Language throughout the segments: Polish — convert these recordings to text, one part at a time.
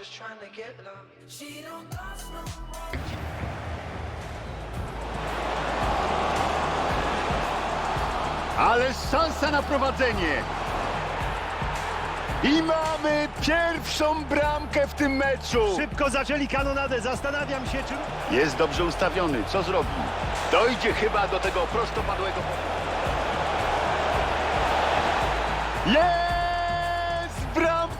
just trying to get love. She don't Ale szansa na prowadzenie. I mamy pierwszą bramkę w tym meczu. Szybko zaczęli kanonadę. Zastanawiam się, czy... Jest dobrze ustawiony. Co zrobi? Dojdzie chyba do tego prostopadłego. Jest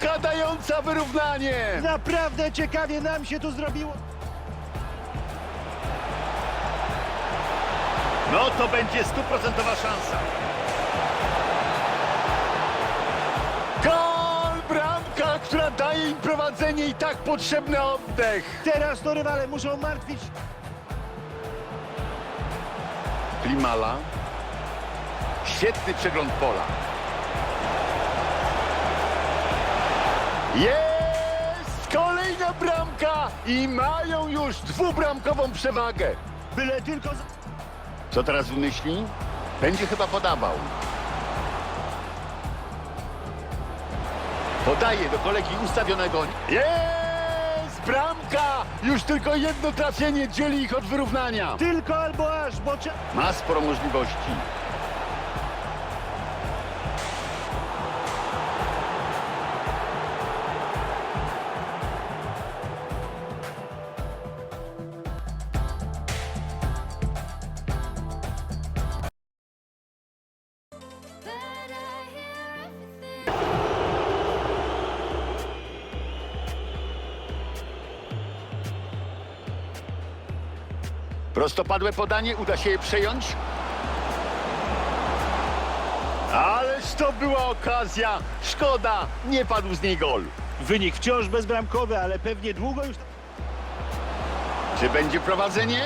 bramka dająca wyrównanie. Naprawdę ciekawie nam się tu zrobiło. No to będzie stuprocentowa szansa. Gol! Bramka, która daje im prowadzenie i tak potrzebny oddech. Teraz to rywale muszą martwić. Klimala. Świetny przegląd pola. Jest! Kolejna bramka i mają już dwubramkową przewagę. Byle tylko... Co teraz wymyśli? Będzie chyba podawał. Podaje do kolegi ustawionego. Jest! Bramka! Już tylko jedno trafienie dzieli ich od wyrównania. Tylko albo aż, bo... Ma sporo możliwości. Prostopadłe podanie, uda się je przejąć. Ależ to była okazja. Szkoda, nie padł z niej gol. Wynik wciąż bezbramkowy, ale pewnie długo już... Czy będzie prowadzenie?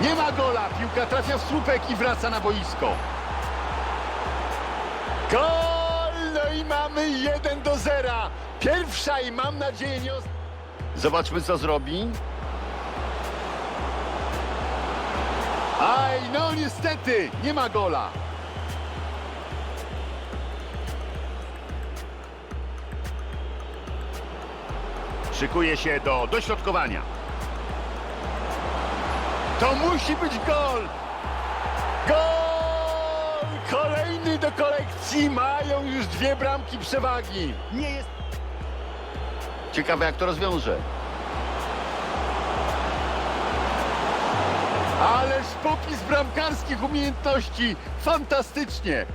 Nie ma gola. Piłka trafia w słupek i wraca na boisko. Gol! No i mamy 1 do 0. Pierwsza i mam nadzieję nie... Zobaczmy, co zrobi. Aj, no niestety, nie ma gola. Szykuje się do dośrodkowania. To musi być gol! Gol! Kolejny do kolekcji. Mają już dwie bramki przewagi. Nie jest... Ciekawe, jak to rozwiąże. Ależ popis bramkarskich umiejętności. Fantastycznie.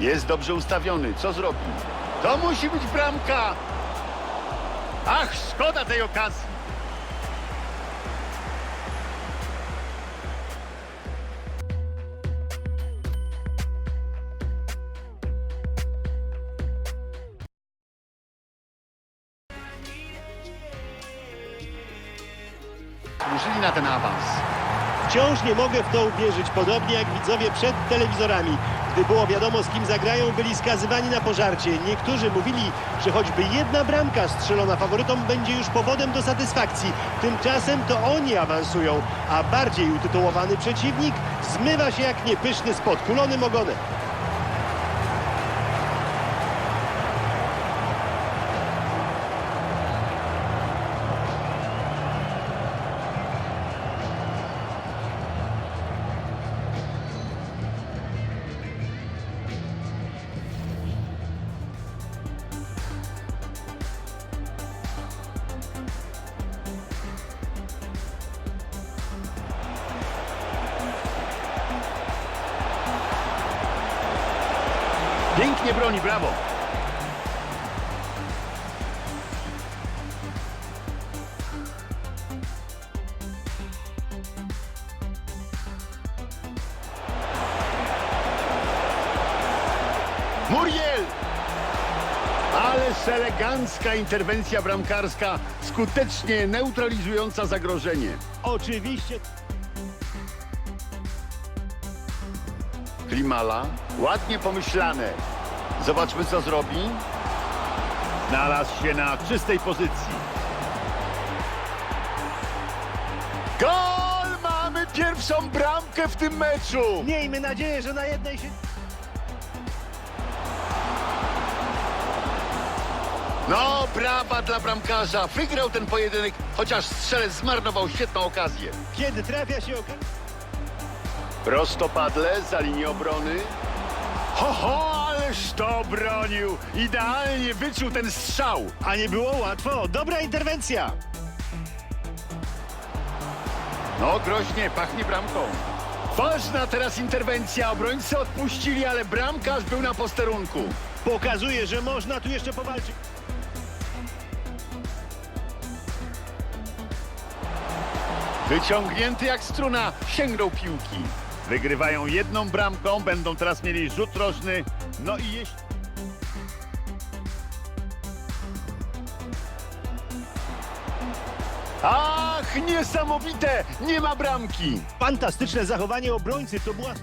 Jest dobrze ustawiony. Co zrobi? To musi być bramka. Ach, szkoda tej okazji. Służyli na ten awans. Wciąż nie mogę w to uwierzyć, podobnie jak widzowie przed telewizorami. Gdy było wiadomo, z kim zagrają, byli skazywani na pożarcie. Niektórzy mówili, że choćby jedna bramka strzelona faworytom będzie już powodem do satysfakcji. Tymczasem to oni awansują, a bardziej utytułowany przeciwnik zmywa się jak niepyszny z podkulonym ogonem. Pięknie broni, brawo. Muriel! Ależ elegancka interwencja bramkarska, skutecznie neutralizująca zagrożenie. Oczywiście Klimala. Ładnie pomyślane. Zobaczmy, co zrobi. Znalazł się na czystej pozycji. Gol! Mamy pierwszą bramkę w tym meczu. Miejmy nadzieję, że na jednej się... No, brawa dla bramkarza. Wygrał ten pojedynek, chociaż strzelec zmarnował świetną okazję. Kiedy trafia się okazja... Prostopadle za linię obrony. Ho, ho, ależ to bronił. Idealnie wyczuł ten strzał. A nie było łatwo. Dobra interwencja. No, groźnie, pachnie bramką. Ważna teraz interwencja. Obrońcy odpuścili, ale bramkarz był na posterunku. Pokazuje, że można tu jeszcze powalczyć. Wyciągnięty jak struna, sięgnął piłki. Wygrywają jedną bramką, będą teraz mieli rzut rożny. No i jeśli... Ach, niesamowite! Nie ma bramki! Fantastyczne zachowanie obrońcy. To była...